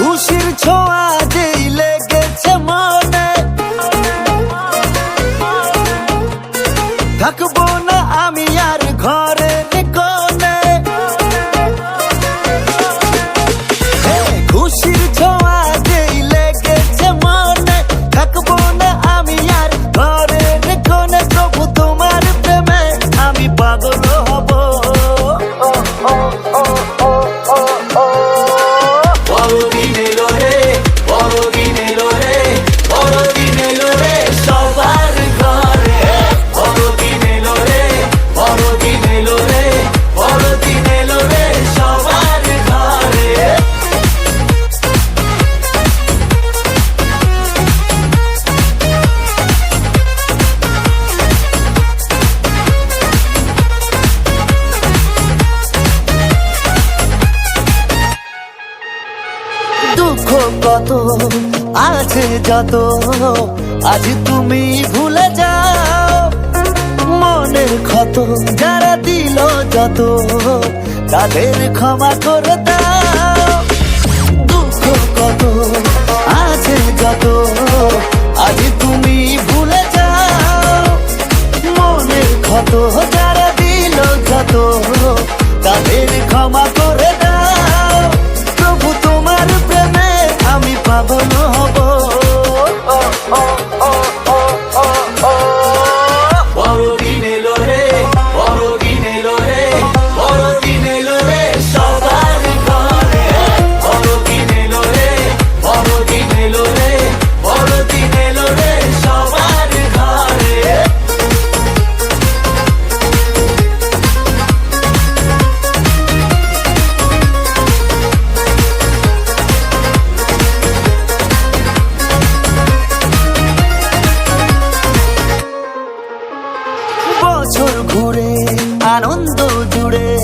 খুশির ছোঁয়া যেই লেগেছে মনে। থাকব না আমি কত আছে যত, আজ তুমি ভুলে যাও। মনের ক্ষত যারা দিল যত, তাদের ক্ষমা করে দাও। দুঃখ কত আছে যত, আজ তুমি ভুলে যাও। মনের ক্ষত যারা দিল যত, তাদের ক্ষমা করে দাও। আনন্দ জুড়ে।